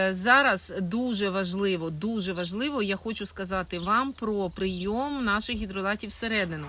Е, Зараз дуже важливо, дуже важливо. Я хочу сказати вам про прийом наших гідролатів всередину.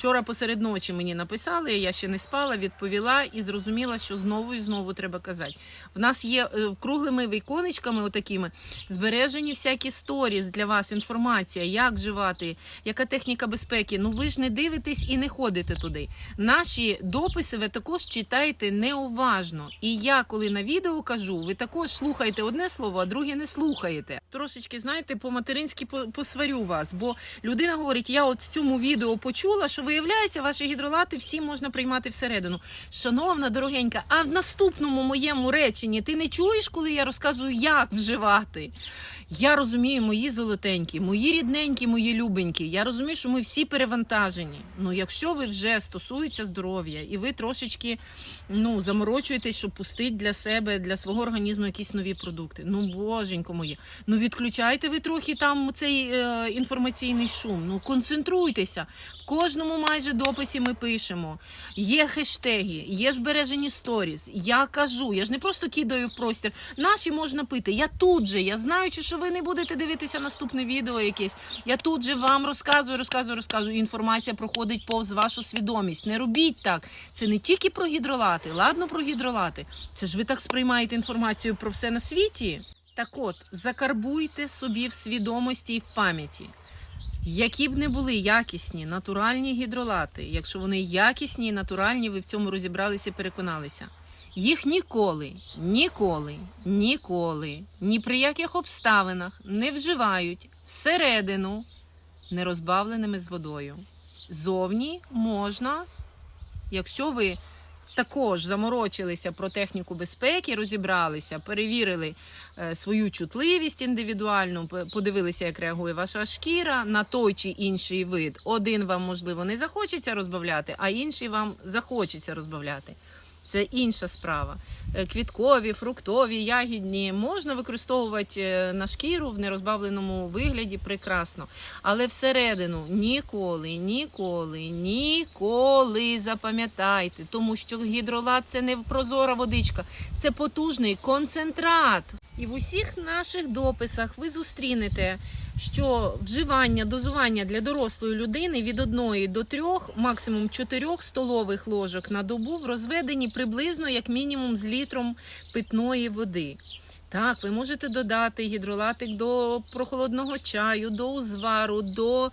Вчора посеред ночі мені написали, я ще не спала, відповіла і зрозуміла, що знову і знову треба казати. В нас є е, круглими віконечками, отакими, збережені всякі сторіс для вас, інформація, як вживати, яка техніка безпеки. Ну ви ж не дивитесь і не ходите туди. Наші дописи ви також читаєте неуважно. І я, коли на відео кажу, ви також слухаєте одне слово, а друге не слухаєте. Трошечки, знаєте, по- посварю вас, бо людина говорить: я от в цьому відео почула, що виявляється, ваші гідролати всі можна приймати всередину. Шановна дорогенька, а в наступному моєму реченні ти не чуєш, коли я розказую, як вживати? Я розумію, мої золотенькі, мої рідненькі, мої любенькі. Я розумію, що ми всі перевантажені. Ну, якщо ви вже стосується здоров'я, і ви трошечки ну, заморочуєтесь, щоб пустити для себе, для свого організму якісь нові продукти. Ну, боженько моє, ну відключайте ви трохи там цей е, інформаційний шум. Ну концентруйтеся. В кожному майже дописі ми пишемо. Є хештеги, є збережені сторіс. Я кажу, я ж не просто кидаю в простір. Наші можна пити. Я тут же, я знаючи, що ви не будете дивитися наступне відео якесь. Я тут же вам розказую, розказую, розказую. Інформація проходить повз вашу свідомість. Не робіть так. Це не тільки про гідролати, ладно про гідролати. Це ж ви так сприймаєте інформацію про все на світі. Так от, закарбуйте собі в свідомості і в пам'яті. Які б не були якісні натуральні гідролати, якщо вони якісні і натуральні, ви в цьому розібралися і переконалися. Їх ніколи, ніколи, ніколи, ні при яких обставинах не вживають всередину нерозбавленими з водою. Зовні можна, якщо ви також заморочилися про техніку безпеки, розібралися, перевірили е, свою чутливість індивідуальну, подивилися, як реагує ваша шкіра на той чи інший вид. Один вам, можливо, не захочеться розбавляти, а інший вам захочеться розбавляти. Це інша справа. Е, Квіткові, фруктові, ягідні можна використовувати е, на шкіру в нерозбавленому вигляді прекрасно. Але всередину ніколи, ніколи, ніколи запам'ятайте, тому що гідролат це не прозора водичка, це потужний концентрат. І в усіх наших дописах ви зустрінете, що вживання, дозування для дорослої людини від 1 до 3, максимум 4 столових ложок на добу в розведенні приблизно як мінімум з літром питної води. Так, ви можете додати гідролатик до прохолодного чаю, до узвару, до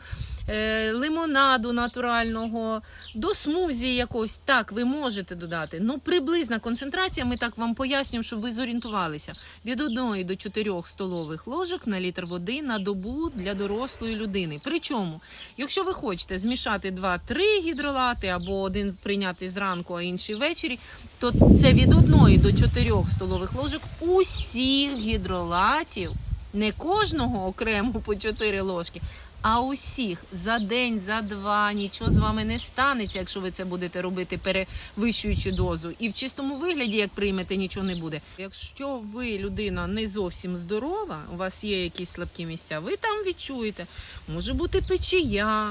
лимонаду натурального, до смузі якось. Так, ви можете додати. Ну, приблизна концентрація, ми так вам пояснюємо, щоб ви зорієнтувалися. Від 1 до 4 столових ложок на літр води на добу для дорослої людини. Причому, якщо ви хочете змішати 2-3 гідролати або один прийняти зранку, а інший ввечері, то це від 1 до 4 столових ложок усіх гідролатів, не кожного окремо по 4 ложки, а усіх за день, за два нічого з вами не станеться, якщо ви це будете робити, перевищуючи дозу. І в чистому вигляді, як приймете, нічого не буде. Якщо ви людина не зовсім здорова, у вас є якісь слабкі місця, ви там відчуєте. Може бути печія,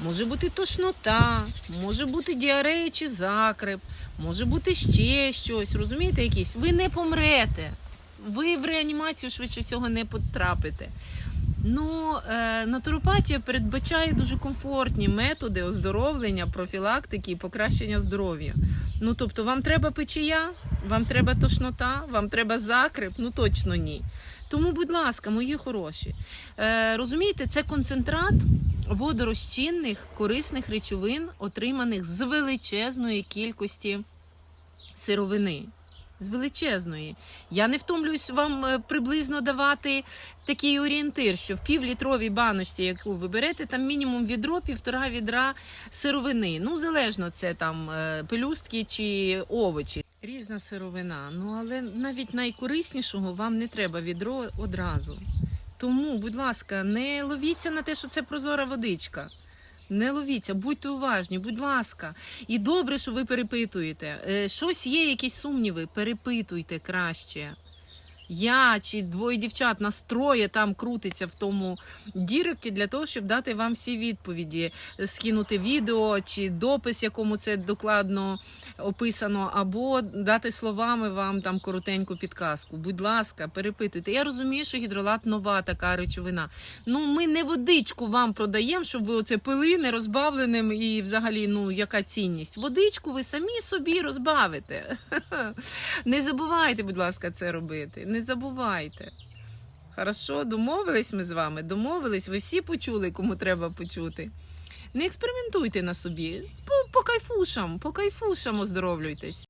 може бути тошнота, може бути діарея чи закреп, може бути ще щось. Розумієте, якісь? Ви не помрете. Ви в реанімацію швидше всього не потрапите. Ну, е, натуропатія передбачає дуже комфортні методи оздоровлення, профілактики і покращення здоров'я. Ну, тобто, вам треба печія, вам треба тошнота, вам треба закрип? Ну точно ні. Тому, будь ласка, мої хороші, е, розумієте, це концентрат водорозчинних корисних речовин, отриманих з величезної кількості сировини. З величезної. Я не втомлююсь вам е, приблизно давати такий орієнтир, що в півлітровій баночці, яку ви берете, там мінімум відро, півтора відра сировини. Ну, залежно це там е, пелюстки чи овочі. Різна сировина. Ну але навіть найкориснішого вам не треба відро одразу. Тому, будь ласка, не ловіться на те, що це прозора водичка. Не ловіться, будьте уважні, будь ласка. І добре, що ви перепитуєте. Е, Щось є, якісь сумніви, перепитуйте краще. Я чи двоє дівчат настроє там крутиться в тому діректі для того, щоб дати вам всі відповіді, скинути відео чи допис, якому це докладно описано, або дати словами вам там коротеньку підказку. Будь ласка, перепитуйте. Я розумію, що гідролат нова така речовина. Ну, ми не водичку вам продаємо, щоб ви оце пили нерозбавленим і взагалі, ну яка цінність? Водичку ви самі собі розбавите. Не забувайте, будь ласка, це робити. Не забувайте. Хорошо, домовились ми з вами, домовились, ви всі почули, кому треба почути. Не експериментуйте на собі. По, по кайфушам, по кайфушам оздоровлюйтесь.